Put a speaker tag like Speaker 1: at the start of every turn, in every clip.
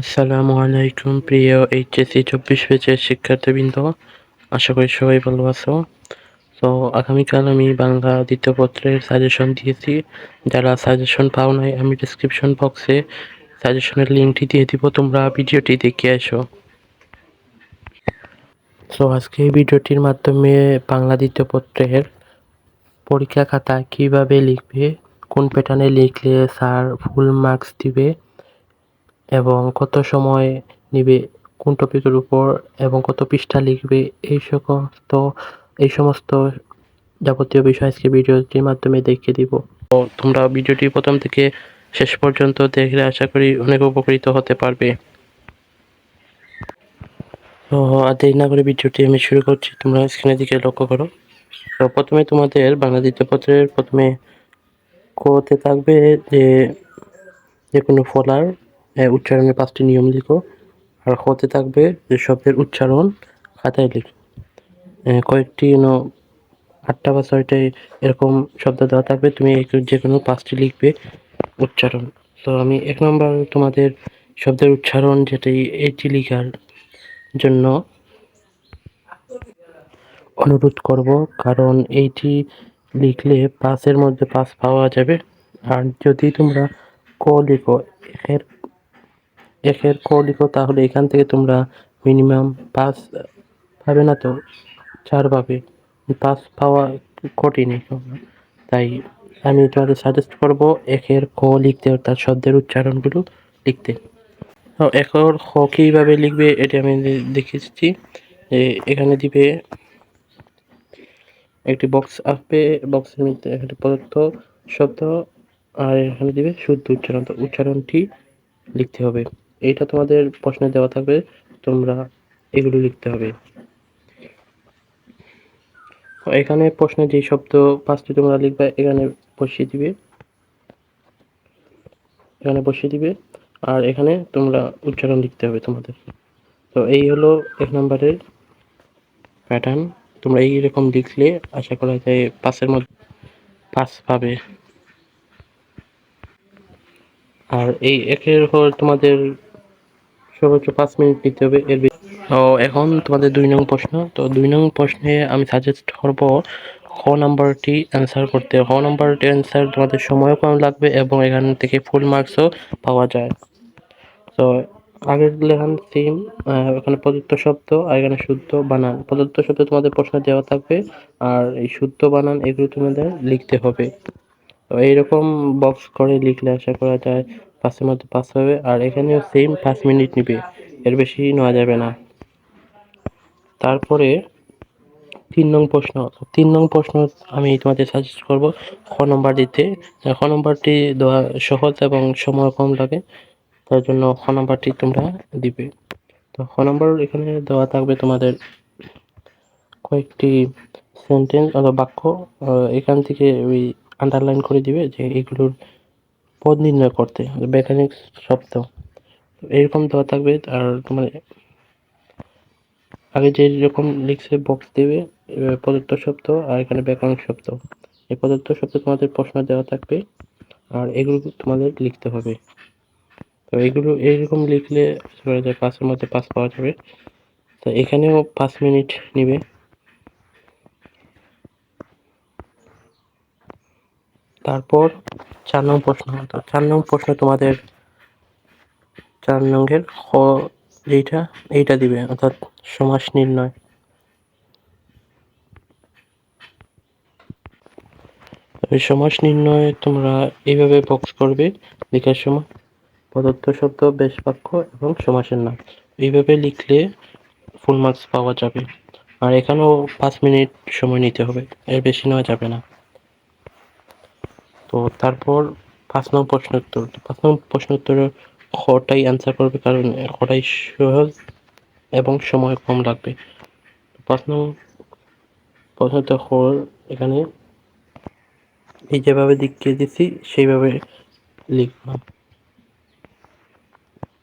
Speaker 1: আসসালামু আলাইকুম, প্রিয় এইচএসসি চব্বিশ পেজের শিক্ষার্থীবৃন্দ। আশা করি সবাই ভালো আছো। তো আগামীকাল আমি বাংলা দ্বিতীয় পত্রের সাজেশন দিয়েছি। যারা সাজেশন পাও নাই, আমি ডিসক্রিপশন বক্সে সাজেশনের লিঙ্কটি দিয়ে দিব। তোমরা ভিডিওটি দেখে আসো। তো আজকে এই ভিডিওটির মাধ্যমে বাংলা দ্বিতীয় পত্রের পরীক্ষা খাতা কীভাবে লিখবে, কোন প্যাটার্নে লিখলে স্যার ফুল মার্কস দিবে এবং কত সময় নিবে কোন টপিকের উপর এবং কত পৃষ্ঠা লিখবে, এই সমস্ত এই সমস্ত যাবতীয় বিষয় আজকে ভিডিওটির মাধ্যমে দেখিয়ে দিব। তো তোমরা ভিডিওটি প্রথম থেকে শেষ পর্যন্ত দেখলে আশা করি অনেক উপকৃত হতে পারবে। তো আর দেরি না করে ভিডিওটি আমি শুরু করছি, তোমরা স্ক্রিনের দিকে লক্ষ্য করো। তো প্রথমে তোমাদের বাংলা দ্বিতীয় পত্রের প্রথমে কোতে থাকবে যে যে কোনো ফলার উচ্চারণের পাঁচটি নিয়ম লিখো। আর হতে থাকবে যে শব্দের উচ্চারণ খাতায় লিখো। কয়েকটি ইউনো আটটা বা ছয়টাই এরকম শব্দ দেওয়া থাকবে, তুমি যে কোনো পাঁচটি লিখবে উচ্চারণ। তো আমি এক নম্বর তোমাদের শব্দের উচ্চারণ যেটি, এটি লিখার জন্য অনুরোধ করব, কারণ এইটি লিখলে পাসের মধ্যে পাস পাওয়া যাবে। আর যদি তোমরা ক লিখো, এর একের ক লিখো, তাহলে এখান থেকে তোমরা মিনিমাম পাঁচ পাবে না তো? চার পাবে। পাঁচ পাওয়া কঠিন তাই আমি তোমাদের সাজেস্ট করব একের ক লিখতে, অর্থাৎ শব্দের উচ্চারণগুলো লিখতে। একর খ কীভাবে লিখবে এটি আমি দেখিয়েছি যে এখানে দিবে একটি বক্স আসবে বক্সের মধ্যে একটি পদার্থ শব্দ, আর এখানে দিবে শুদ্ধ উচ্চারণ। উচ্চারণটি লিখতে হবে। এইটা তোমাদের প্রশ্নে দেওয়া থাকবে, তোমরা এগুলো লিখতে হবে। এখানে প্রশ্নে যে শব্দ পাঁচটি তোমরা লিখবে, এখানে বসিয়ে দিবে। এখানে বসিয়ে দিবে, আর এখানে তোমরা উচ্চারণ লিখতে হবে তোমাদের। তো এই হলো এক নম্বরের প্যাটার্ন তোমরা এইরকম লিখলে আশা করা যায় পাঁচের মধ্যে পাঁচ পাবে। আর এই একের হল তোমাদের সর্বোচ্চ পাঁচ মিনিট নিতে হবে, এর তো এখন তোমাদের দুই নং প্রশ্ন। তো দুই নং প্রশ্নে আমি সাজেস্ট করব খ নাম্বারটি অ্যান্সার করতে। খ নাম্বারটি অ্যান্সার তোমাদের সময়ও কম লাগবে এবং এখান থেকে ফুল মার্কসও পাওয়া যায়। তো আগের লেখান সেম এখানে প্রদত্ত শব্দ আর এখানে শুদ্ধ বানান। প্রদত্ত শব্দ তোমাদের প্রশ্ন দেওয়া থাকবে আর এই শুদ্ধ বানান এগুলো তোমাদের লিখতে হবে। তো এইরকম বক্স করে লিখলে আশা করা যায় পাঁচের মধ্যে পাস হবে, আর এখানেও সেম পাঁচ মিনিট নিবে। এর বেশি নেওয়া যাবে না। তারপরে তিন নং প্রশ্ন। তিন নং প্রশ্ন আমি তোমাদের সাজেস্ট করব খ নম্বর দিতে। খ নম্বরটি দেওয়া সহজ এবং সময় কম লাগে, তার জন্য খ নম্বরটি তোমরা দিবে। তো খ নম্বর এখানে দেওয়া থাকবে তোমাদের কয়েকটি সেন্টেন্স অথবা বাক্য এখান থেকে ওই আন্ডারলাইন করে দিবে যে এগুলোর পদ নির্ণয় করতে ব্যাকরণিক শব্দ এরকম দেওয়া থাকবে, আর তোমার আগে যে রকম লিখছে বক্স দেবে প্রদত্ত শব্দ আর এখানে ব্যাকরণ শব্দ এই প্রদত্ত শব্দ তোমাদের প্রশ্ন দেওয়া থাকবে, আর এগুলো তোমাদের লিখতে হবে। তো এগুলো এইরকম লিখলে পাঁচের মধ্যে পাঁচ পাওয়া যাবে। তো এখানেও পাঁচ মিনিট নিবে। তারপর চার নং প্রশ্ন তো চার নং প্রশ্ন তোমাদের চার নঙ্গের খ যেইটা, এইটা দিবে, অর্থাৎ সমাস নির্ণয়। সমাস নির্ণয় তোমরা এইভাবে বক্স করবে, লেখার সময় প্রদত্ত শব্দ, বেশ বাক্য এবং সমাসের নাম। এইভাবে লিখলে ফুল মার্কস পাওয়া যাবে। আর এখানেও পাঁচ মিনিট সময় নিতে হবে, এর বেশি নেওয়া যাবে না। তো তারপর পাঁচ নং প্রশ্ন উত্তর। পাঁচ নম্বর প্রশ্ন উত্তরের খটাই অ্যান্সার করবে কারণ খটাই সহজ এবং সময় কম লাগবে। পাঁচ নং প্রশ্নটা খ এখানে এই যেভাবে দেখিয়ে দিচ্ছি সেইভাবে লিখব।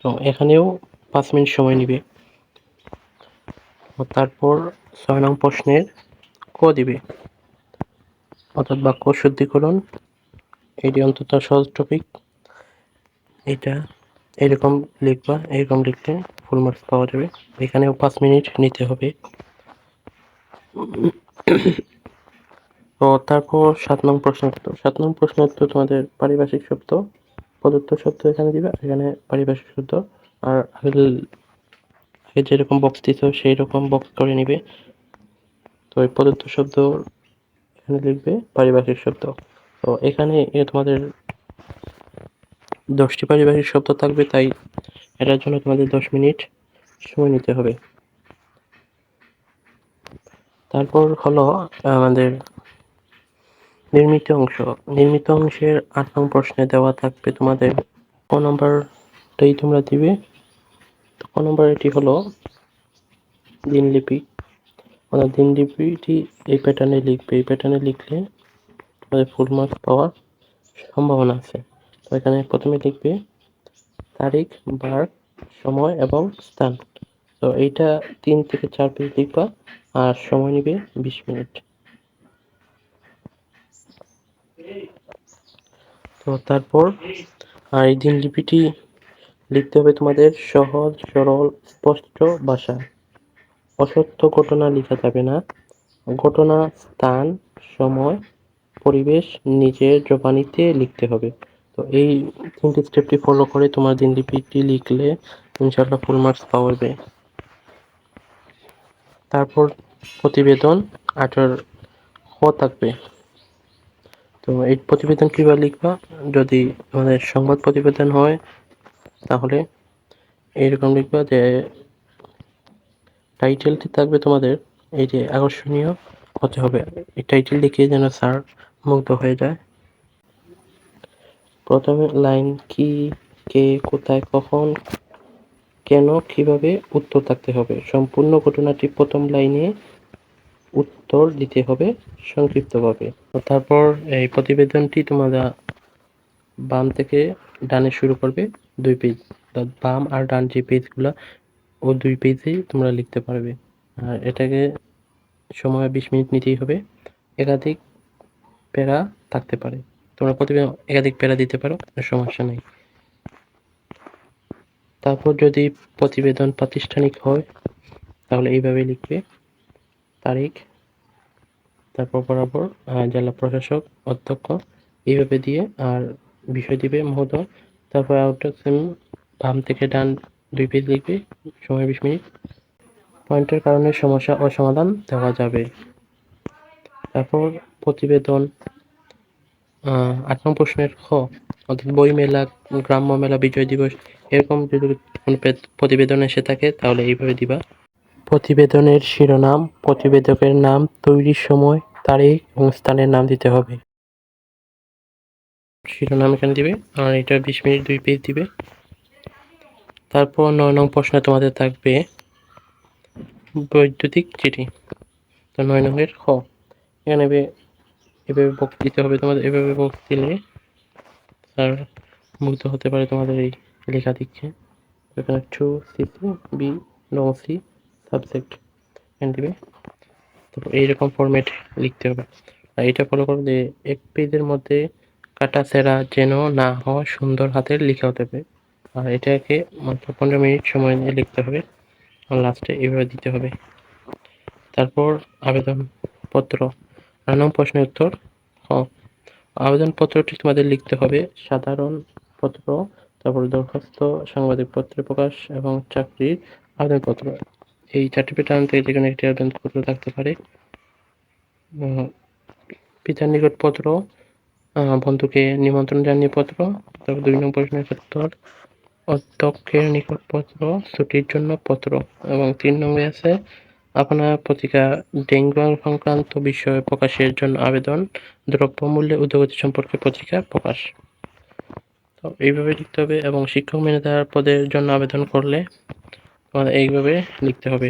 Speaker 1: তো এখানেও পাঁচ মিনিট সময় নিবে। তারপর ছয় নং প্রশ্নের ক দিবে? অর্থাৎ বাক্য শুদ্ধিকরণ এটি অন্তত সহজ টপিক এটা এরকম লিখবা, এরকম লিখলে ফুল মার্কস পাওয়া যাবে। এখানেও পাঁচ মিনিট নিতে হবে। তো তারপর সাত নং প্রশ্ন উত্তর। সাত নং প্রশ্ন উত্তর তোমাদের পারিভাষিক শব্দ। প্রদত্ত শব্দ এখানে দিবে, এখানে পারিভাষিক শব্দ। আর আগে যেরকম বক্স দিত সেই রকম বক্স করে নিবে। তো এই প্রদত্ত শব্দ এখানে লিখবে পারিভাষিক শব্দ। তো এখানে তোমাদের দশটি পারিভাষিক শব্দ থাকবে, তাই এটার জন্য তোমাদের দশ মিনিট সময় নিতে হবে। তারপর হলো আমাদের নির্মিত অংশ। নির্মিত অংশের আট নং প্রশ্নে দেওয়া থাকবে তোমাদের ক নম্বরটাই তোমরা দিবে। ক নম্বর এটি হলো দিনলিপি। অর্থাৎ দিনলিপিটি এই প্যাটার্নে লিখবে। এই প্যাটার্নে লিখলে তোমাদের ফুল মার্কস পাওয়ার সম্ভাবনা আছে। তো এখানে প্রথমে লিখবে তারিখ, বার, সময় এবং স্থান। তো এইটা তিন থেকে চার পেজ লিখবা আর সময় নেবে বিশ মিনিট। তো তারপর আর এই দিনলিপিটি লিখতে হবে তোমাদের সহজ, সরল, স্পষ্ট ভাষা। অসত্য ঘটনা লেখা যাবে না। ঘটনা, স্থান, সময় পরিবেশ নিজের জবানিতে লিখতে হবে। তো এই তিনটি স্টেপটি ফলো করে তোমার দিনলিপিটি লিখলে ইনশাল্লাহ ফুল মার্কস পাওয়া যাবে। তারপর প্রতিবেদন আটার হ থাকবে। তো এই প্রতিবেদন কীভাবে লিখবা? যদি আমাদের সংবাদ প্রতিবেদন হয়, তাহলে এইরকম লিখবা যে টাইটেলটি থাকবে তোমাদের, এই যে আকর্ষণীয় হতে হবে। এই টাইটেল লিখে যেন স্যার মুগ্ধ হয়ে যায়। প্রথমে লাইন কি, কে, কোথায়, কখন, কেন, কীভাবে উত্তর থাকতে হবে। সম্পূর্ণ ঘটনাটি প্রথম লাইনে উত্তর দিতে হবে সংক্ষিপ্তভাবে। তারপর এই প্রতিবেদনটি তোমরা বাম থেকে ডানে শুরু করবে। দুই পেজ বাম আর ডান যে পেজগুলো, ও দুই পেজেই তোমরা লিখতে পারবে। আর এটাকে সময় বিশ মিনিট নিতেই হবে। একাধিক প্যারা থাকতে পারে। তোমরা প্রতিবেদন একাধিক প্যারা দিতে পারো সমস্যা নেই। তারপর যদি প্রতিবেদন প্রাতিষ্ঠানিক হয়, তাহলে এইভাবে লিখবে। তারিখ, তারপর বরাবর জেলা প্রশাসক, অধ্যক্ষ, এইভাবে দিয়ে আর বিষয় দিবে, মহোদয়। তারপর আউটার সেম বাম থেকে ডান দুই পেজ লিখবে, সময় বিশ মিনিট। পয়েন্টের কারণে সমস্যা ও সমাধান দেওয়া যাবে। তারপর প্রতিবেদন আট নং প্রশ্নের খ, অর্থাৎ বই মেলা গ্রাম্য মেলা বিজয় দিবস, এরকম যদি কোনো প্রতিবেদন এসে থাকে, তাহলে এইভাবে দিবা। প্রতিবেদনের শিরোনাম, প্রতিবেদকের নাম, তৈরির সময়, তারিখ এবং স্থানের নাম দিতে হবে। শিরোনাম এখানে দিবে, আর এটা বিশ মিনিট দুই পেজ দিবে। তারপর নয় নং প্রশ্ন তোমাদের থাকবে, বৈদ্যুতিক চিঠি। তো নয় নংয়ের খ। এখানে এভাবে বক্স দিতে হবে তোমাদের, এভাবে বক্স দিলে আর মুগ্ধ হতে পারে তোমাদের এই লেখা দিচ্ছে। এখানে two C B, no, C, subject এখানে দিবে তারপর এইরকম ফরম্যাট লিখতে হবে। আর এটা ফলো করো যে এক পেজের মধ্যে কাটা সেরা যেন না হওয়া সুন্দর হাতের লেখা হতে হবে আর এটাকে মাত্র পনেরো মিনিট সময় নিয়ে লিখতে হবে। আর লাস্টে এভাবে দিতে হবে। তারপর আবেদনপত্র। নানান প্রশ্নের উত্তর হ আবেদনপত্রটি তোমাদের লিখতে হবে সাধারণ পত্র, তারপর দরখাস্ত, সাংবাদিক পত্রে প্রকাশ এবং চাকরির আবেদনপত্র। এই চারটি প্যাটার্ন থেকে যেখানে একটি আবেদনপত্র থাকতে পারে। পিতার নিকট পত্র বন্ধুকে নিমন্ত্রণ জানিয়ে পত্র, তারপর দুই নম্বর প্রশ্নের উত্তর, অধ্যক্ষের নিকট পত্র, ছুটির জন্য পত্র, এবং তিন নম্বরে আছে আপনার পত্রিকা ডেঙ্গু সংক্রান্ত বিষয়ে প্রকাশের জন্য আবেদন, দ্রব্যমূল্যে উদ্যোগতি সম্পর্কে পত্রিকা প্রকাশ। তো এইভাবে লিখতে হবে এবং শিক্ষক ম্যানেজার পদের জন্য আবেদন করলে তোমাদের এইভাবে লিখতে হবে।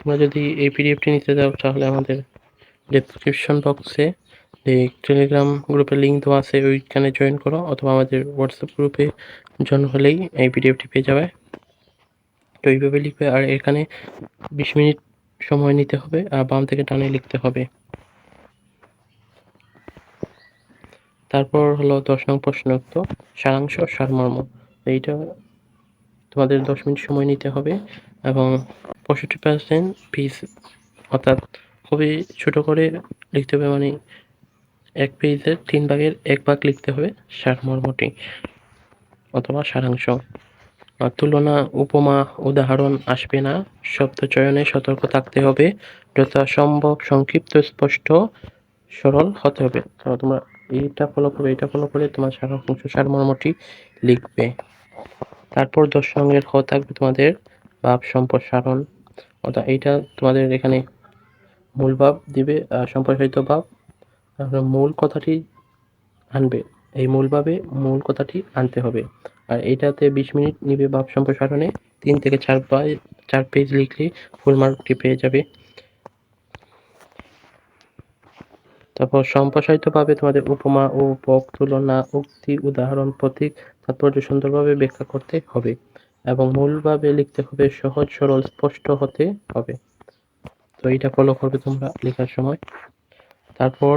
Speaker 1: তোমরা যদি এই পিডিএফটি নিতে চাও, তাহলে আমাদের ডেসক্রিপশন বক্সে এই টেলিগ্রাম গ্রুপে লিঙ্ক দেওয়া আছে, ওইখানে জয়েন করো অথবা আমাদের হোয়াটসঅ্যাপ গ্রুপে জয়েন হলেই এই পিডিএফটি পেয়ে যাবে। তো এইভাবে লিখবে আর এখানে বিশ মিনিট সময় নিতে হবে আর বাম থেকে টানে লিখতে হবে। তারপর হলো দশ নং প্রশ্নোক্ত সারাংশ, সারমর্ম। এইটা তোমাদের দশ মিনিট সময় নিতে হবে এবং পঁয়ষট্টি পার্সেন্ট পিস অর্থাৎ খুবই ছোট করে লিখতে হবে মানে এক পেজের তিন ভাগের এক ভাগ লিখতে হবে সারমর্মটি অথবা সারাংশ। তুলনা, উপমা, উদাহরণ আসবে না। শব্দ চয়নে সতর্ক থাকতে হবে। যথাসম্ভব সংক্ষিপ্ত, স্পষ্ট, সরল হতে হবে। তো তোমরা এইটা ফলো করবে এটা ফলো করে তোমার সারাংশ সারমর্মটি লিখবে। তারপর দশ সঙ্গের হ থাকবে তোমাদের ভাব সম্প্রসারণ অর্থাৎ এইটা তোমাদের এখানে মূল ভাব দিবে সম্প্রসারিত ভাব তারপরে মূল কথাটি আনবে। এই মূল ভাবে মূল কথাটি আনতে হবে। আর এইটাতে বিশ মিনিট নিবে ভাব সম্প্রসারণে তিন থেকে চার পাই চার পেজ লিখলে ফুল মার্কটি পেয়ে যাবে। তারপর সম্প্রসারিতভাবে তোমাদের উপমা ও পক তুলনা, উক্তি, উদাহরণ, প্রতীক, তাৎপর্য সুন্দরভাবে ব্যাখ্যা করতে হবে এবং মূলভাবে লিখতে হবে সহজ, সরল, স্পষ্ট হতে হবে। তো এইটা ফলো করবে তোমরা লেখার সময়। তারপর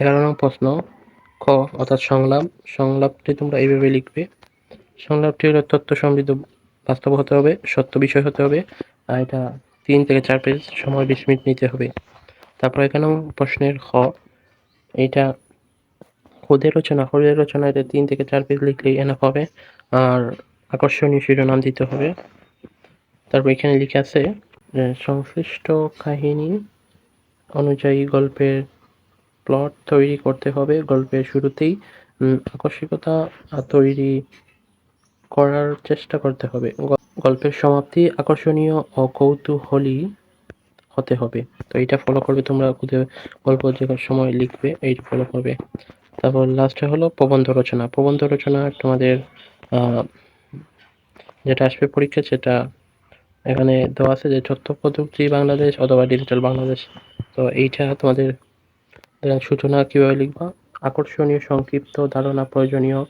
Speaker 1: এগারো নং প্রশ্ন ক অর্থাৎ সংলাপ। সংলাপটি তোমরা এইভাবে লিখবে। সংলাপটি হলো তথ্য সমৃদ্ধ বাস্তব হতে হবে, সত্য বিষয় হতে হবে, আর এটা তিন থেকে চার পেজ, সময় বিশ মিনিট নিতে হবে। তারপর এখানেও প্রশ্নের খ, এটা খুদের রচনা খুদের রচনা এটা তিন থেকে চার পেজ লিখলেই এনাফ হবে, আর আকর্ষণীয় শিরোনাম দিতে হবে। তারপর এখানে লিখে আছে সংশ্লিষ্ট কাহিনী অনুযায়ী গল্পের প্লট তৈরি করতে হবে। গল্পের শুরুতেই আকস্মিকতা তৈরি করার চেষ্টা করতে হবে। গল্পের সমাপ্তি আকর্ষণীয় ও কৌতূহলী হতে হবে। তো এইটা ফলো করবে তোমরা গল্প যে সময় লিখবে এইটা ফলো করবে। তারপর লাস্টে হলো প্রবন্ধ রচনা। প্রবন্ধ রচনা তোমাদের যেটা আসবে পরীক্ষা সেটা এখানে দেওয়া আছে যে তথ্য প্রযুক্তি বাংলাদেশ অথবা ডিজিটাল বাংলাদেশ। তো এইটা তোমাদের, সূচনা কীভাবে লিখবা? আকর্ষণীয়, সংক্ষিপ্ত, ধারণা প্রয়োজনীয়।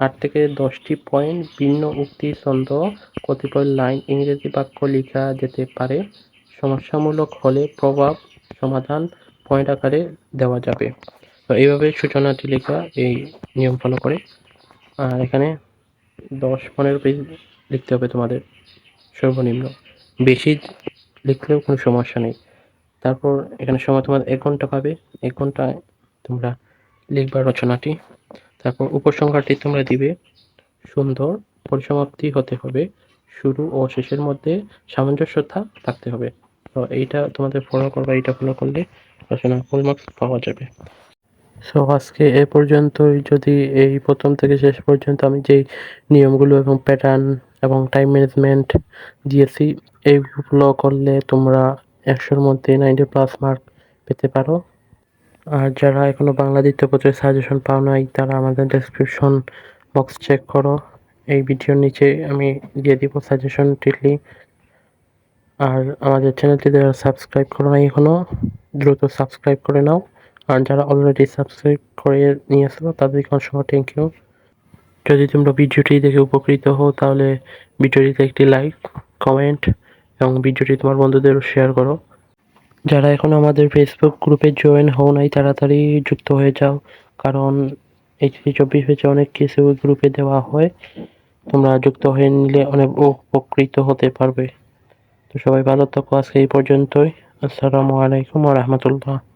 Speaker 1: আট থেকে দশটি পয়েন্ট ভিন্ন উক্তি ছন্দ কতিপয় লাইন ইংরেজি বাক্য লেখা যেতে পারে। সমস্যামূলক হলে প্রভাব সমাধান পয়েন্ট আকারে দেওয়া যাবে। তো এইভাবে সূচনাটি লেখা এই নিয়ম ফলো করে। আর এখানে দশ পনেরো পেজ লিখতে হবে তোমাদের সর্বনিম্ন। বেশি লিখলেও কোনো সমস্যা নেই। তারপর এখানে সময় তোমার এক ঘণ্টা পাবে। এক ঘন্টায় তোমরা লিখবা রচনাটি। তারপর উপসংহারটি তোমরা দিবে। সুন্দর, পরিসমাপ্তি হতে হবে। শুরু ও শেষের মধ্যে সামঞ্জস্যতা থাকতে হবে। তো এইটা তোমাদের ফলো করবে, এইটা ফলো করলে রচনা ফুল মার্কস পাওয়া যাবে। সো আজকে এ পর্যন্তই। যদি এই প্রথম থেকে শেষ পর্যন্ত আমি যেই নিয়মগুলো এবং প্যাটার্ন এবং টাইম ম্যানেজমেন্ট দিয়েছি এইগুলো করলে তোমরা একশোর মধ্যে নাইনটি প্লাস মার্ক পেতে পারো। আর যারা এখনও বাংলা দ্বিতীয় সাজেশন পাও নাই, তারা আমাদের ডেসক্রিপশন বক্স চেক করো। এই ভিডিওর নিচে আমি দিয়ে দিব সাজেশনটির লিঙ্ক আর আমাদের চ্যানেলটি যারা সাবস্ক্রাইব করো নাই এখনও, দ্রুত সাবস্ক্রাইব করে নাও। আর যারা অলরেডি সাবস্ক্রাইব করে নিয়েছো, তাদেরকে অসংখ্য থ্যাংক ইউ যদি তোমরা ভিডিওটি দেখে উপকৃত হও, তাহলে ভিডিওটিতে একটি লাইক কমেন্ট এবং ভিডিওটি তোমার বন্ধুদেরও শেয়ার করো। যারা এখন আমাদের ফেসবুক গ্রুপে জয়েন হও নাই, তাড়াতাড়ি যুক্ত হয়ে যাও। কারণ এইচডি চব্বিশ পেজে অনেক কিছু গ্রুপে দেওয়া হয়। তোমরা যুক্ত হয়ে নিলে অনেক উপকৃত হতে পারবে। তো সবাই ভালো থাকো আজকে এই পর্যন্তই। আসসালামু আলাইকুম রহমতুল্লাহ।